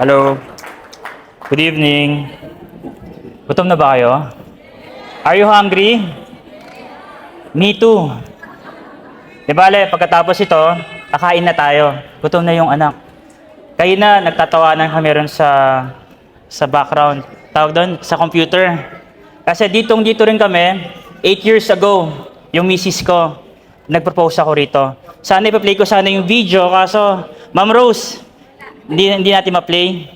Hello. Good evening. Gutom na ba kayo? Are you hungry? Me too. Di bale, pagkatapos ito, kakain na tayo. Gutom na yung anak. Kayo na, nagtatawanan kami ron sa sa background. Tawag doon, sa computer. Kasi ditong dito rin kami, 8 years ago, yung misis ko, nag-propose ako rito. Sana ipa-play ko sana yung video, kaso, Ma'am Rose, hindi, hindi natin ma-play.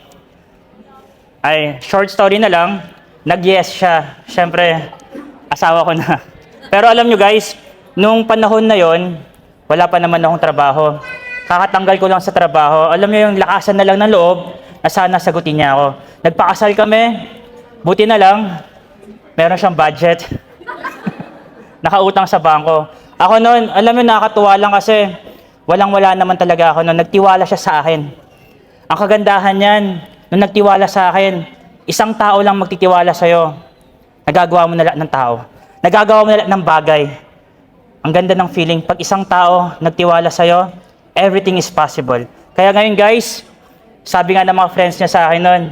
Ay, short story na lang, nag-yes siya. Siyempre, asawa ko na. Pero alam nyo guys, nung panahon na yon, wala pa naman akong trabaho. Kakatanggal ko lang sa trabaho. Alam nyo yung lakasan na lang ng loob, na sana sagutin niya ako. Nagpakasal kami, buti na lang, meron siyang budget. Nakautang sa bangko. Ako noon, alam mo, nakakatuwa lang kasi walang-wala naman talaga ako noon. Nagtiwala siya sa akin. Ang kagandahan niyan, nung nagtiwala sa akin, isang tao lang magtitiwala sa'yo. Nagagawa mo na lahat ng tao. Nagagawa mo na lahat ng bagay. Ang ganda ng feeling, pag isang tao nagtiwala sa'yo, everything is possible. Kaya ngayon guys, sabi nga ng mga friends niya sa akin noon,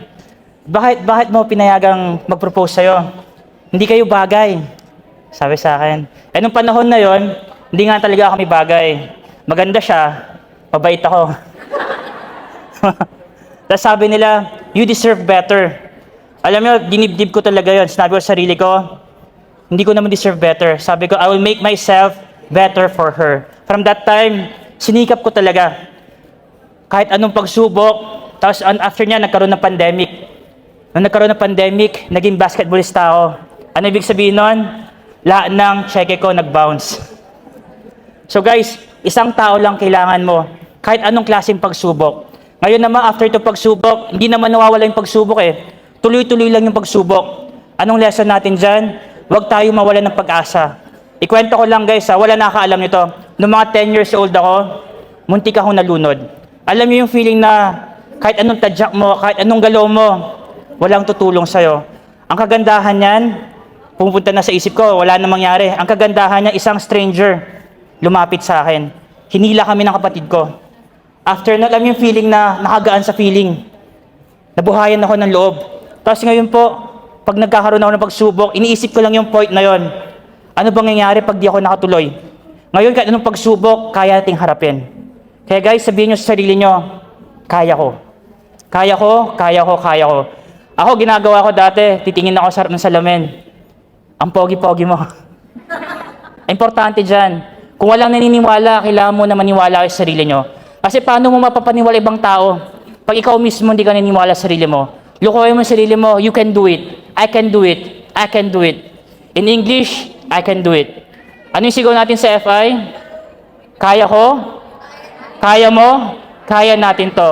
bakit, bakit mo pinayagang mag-propose sa'yo? Hindi kayo bagay. Sabi sa akin. Eh nung panahon na yon, hindi nga talaga kami bagay. Maganda siya, mabait ako. Tapos sabi nila, you deserve better. Alam mo, dinibdib ko talaga yon. Sinabi ko sa sarili ko, hindi ko naman deserve better. Sabi ko, I will make myself better for her. From that time, sinikap ko talaga. Kahit anong pagsubok, tapos after niya, nagkaroon ng pandemic. Nung nagkaroon ng pandemic, naging basketballista ako. Ano ibig sabihin nun? Lahat ng cheque ko nag-bounce. So guys, isang tao lang kailangan mo. Kahit anong klaseng pagsubok. Ngayon naman, after to pagsubok, hindi naman nawawala yung pagsubok eh. Tuloy-tuloy lang yung pagsubok. Anong lesson natin dyan? Huwag tayo mawala ng pag-asa. Ikwento ko lang guys, ha, wala nakakaalam nito. Noong mga 10 years old ako, muntik akong nalunod. Alam niyo yung feeling na kahit anong tadyak mo, kahit anong galaw mo, walang tutulong sa'yo. Ang kagandahan niyan, pumunta na sa isip ko, wala na mangyari. Ang kagandahan niya, isang stranger lumapit sa akin. Hinila kami ng kapatid ko. After na, alam yung feeling na nakagaan sa feeling. Nabuhayan ako ng loob. Tapos ngayon po, pag nagkakaroon ako ng pagsubok, iniisip ko lang yung point na yon. Ano bang nangyayari pag di ako nakatuloy? Ngayon, kahit anong pagsubok, kaya nating harapin. Kaya guys, sabihin nyo sa sarili nyo, kaya ko. Kaya ko, kaya ko, kaya ko. Ako, ginagawa ko dati, titingin ako sa harap ng salamin. Ang pogi-pogi mo. Importante dyan. Kung walang naniniwala, kailangan mo na maniwala sa sarili nyo. Kasi paano mo mapapaniwala ibang tao? Pag ikaw mismo hindi ka naniniwala sa sarili mo, lukoy mo sa sarili mo, you can do it. I can do it. I can do it. In English, I can do it. Ano yung sigaw natin sa FI? Kaya ko? Kaya mo? Kaya natin to.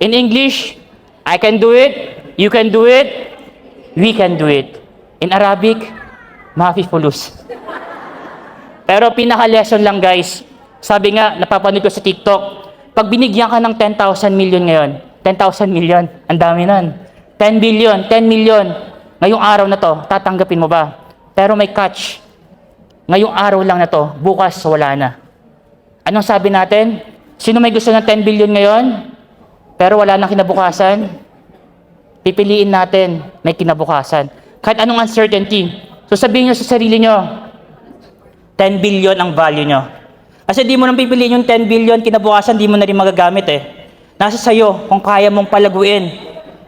In English, I can do it. You can do it. We can do it. In Arabic, mafi fulus. Pero pinaka-lesson lang guys, sabi nga, napapanood ko sa TikTok, pag binigyan ka ng 10,000 million ngayon, 10,000 million, ang dami nun. 10 billion, 10 million, ngayong araw na to, tatanggapin mo ba? Pero may catch. Ngayong araw lang na to, bukas wala na. Anong sabi natin? Sino may gusto ng 10 billion ngayon? Pero wala nang kinabukasan? Pipiliin natin may kinabukasan. Kahit anong uncertainty. So sabihin nyo sa sarili nyo, 10 billion ang value nyo. Kasi di mo nang pipiliin yung 10 billion, kinabukasan di mo na rin magagamit eh. Nasa sayo kung kaya mong palaguin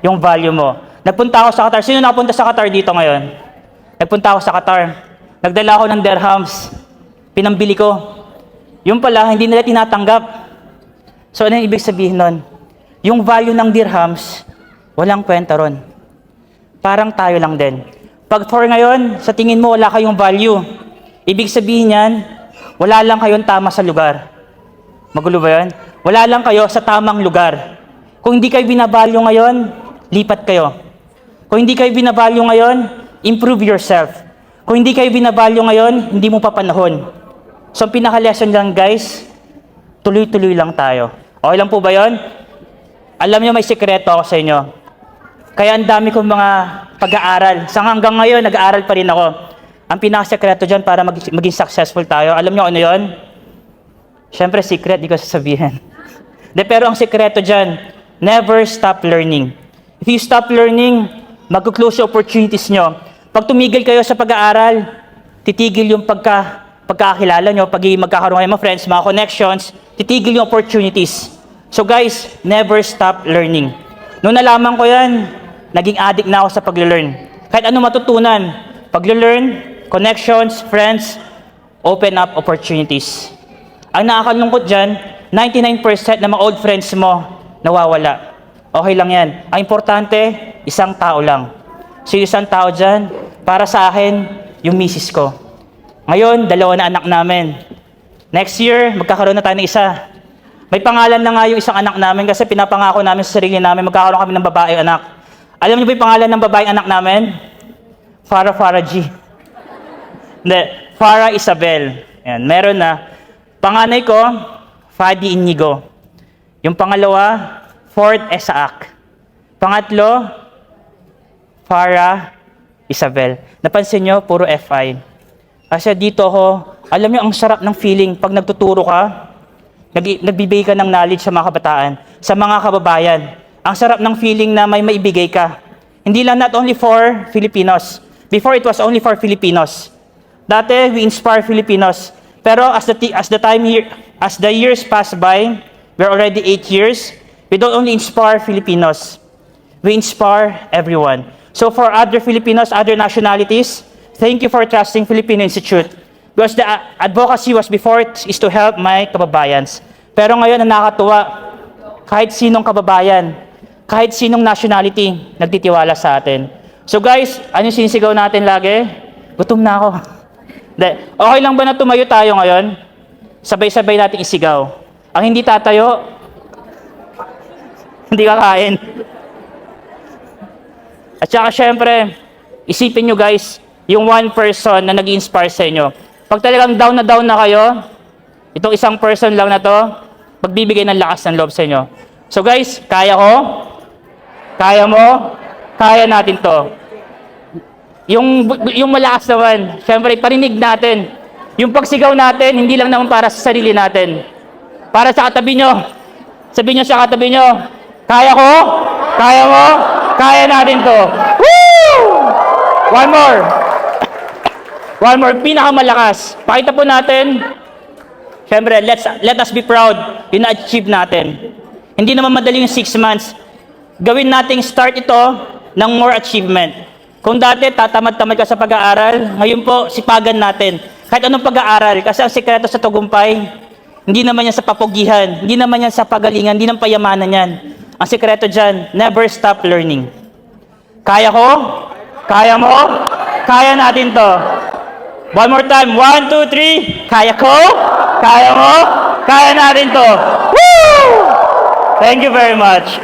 yung value mo. Nagpunta ako sa Qatar. Sino nakapunta sa Qatar dito ngayon? Nagpunta ako sa Qatar. Nagdala ako ng dirhams. Pinambili ko. Yung pala, hindi nila tinatanggap. So ano yung ibig sabihin nun? Yung value ng dirhams, walang kwenta ron. Parang tayo lang din. Pag for ngayon, sa tingin mo wala kayong value, ibig sabihin yan, wala lang kayong tama sa lugar. Magulo ba yan? Wala lang kayo sa tamang lugar. Kung hindi kayo binabalyo ngayon, lipat kayo. Kung hindi kayo binabalyo ngayon, improve yourself. Kung hindi kayo binabalyo ngayon, hindi mo pa. So ang pinaka-lesson lang guys, tuloy-tuloy lang tayo. Okay lang po ba yon? Alam niyo may sekreto ako sa inyo. Kaya ang dami kong mga pag-aaral. Sa hanggang ngayon, nag-aaral pa rin ako. Ang pinaka-sekreto dyan para mag- maging successful tayo. Alam niyo ano yon? Siyempre, secret, di ko sasabihin. De, pero ang sekreto dyan, never stop learning. If you stop learning, magkuklose opportunities nyo. Pag tumigil kayo sa pag-aaral, titigil yung pagka, pagkakilala nyo, pag magkakaroon kayo mga friends, mga connections, titigil yung opportunities. So guys, never stop learning. Noong nalaman ko yan, naging addict na ako sa pag-learn. Kahit ano matutunan, pag-learn, connections, friends, open up opportunities. Ang nakakalungkot dyan, 99% ng mga old friends mo nawawala. Okay lang yan. Ang importante, isang tao lang. So isang tao dyan, para sa akin, yung misis ko. Ngayon, dalawa na anak namin. Next year, magkakaroon na tayo ng isa. May pangalan na nga yung isang anak namin kasi pinapangako namin sa sarili namin, magkakaroon kami ng babaeng anak. Alam niyo ba yung pangalan ng babaeng anak namin? Farah G. Hindi, Farah Isabel. Yan, meron na. Panganay ko, Fadi Inigo. Yung pangalawa, Ford Esaak. Pangatlo, Farah Isabel. Napansin nyo, puro FI. Kasi dito ako, alam nyo, ang sarap ng feeling pag nagtuturo ka, nag nagbibigay ka ng knowledge sa mga kabataan, sa mga kababayan. Ang sarap ng feeling na may maibigay ka. Hindi lang not only for Filipinos. Before it was only for Filipinos. Dati we inspire Filipinos. Pero as the as the time here as the years pass by, we're already eight years. We don't only inspire Filipinos. We inspire everyone. So for other Filipinos, other nationalities, thank you for trusting Filipino Institute. Because the advocacy was before it is to help my kababayans. Pero ngayon ang nakakatuwa, kahit sinong kababayan, kahit sinong nationality, nagtitiwala sa atin. So guys, ano sinisigaw natin lagi? Gutom na ako. Hindi. Okay lang ba na tumayo tayo ngayon? Sabay-sabay natin isigaw. Ang hindi tatayo, hindi kakain. At saka syempre, isipin nyo guys, yung one person na nag inspire sa inyo. Pag talagang down na down na kayo, itong isang person lang na to, magbibigay ng lakas ng loob sa inyo. So guys, kaya ko, kaya mo, kaya natin to. Yung, yung malakas naman, syempre, parinig natin. Yung pagsigaw natin, hindi lang naman para sa sarili natin. Para sa katabi nyo. Sabihin nyo sa katabi nyo, kaya ko, kaya mo, kaya natin to. Woo! One more. One more, pinakamalakas. Pakita po natin. Siyempre, let's, let us be proud yung na-achieve natin. Hindi naman madali yung six months. Gawin nating start ito ng more achievement. Kung dati tatamad-tamad ka sa pag-aaral, ngayon po sipagan natin. Kahit anong pag-aaral, kasi ang sikreto sa tagumpay, hindi naman yan sa papugihan, hindi naman yan sa pagalingan, hindi naman payamanan yan. Ang sikreto dyan, never stop learning. Kaya ko? Kaya mo? Kaya natin to. One more time. One, two, three. Kaya ko? Kaya mo? Kaya natin to. Woo! Thank you very much.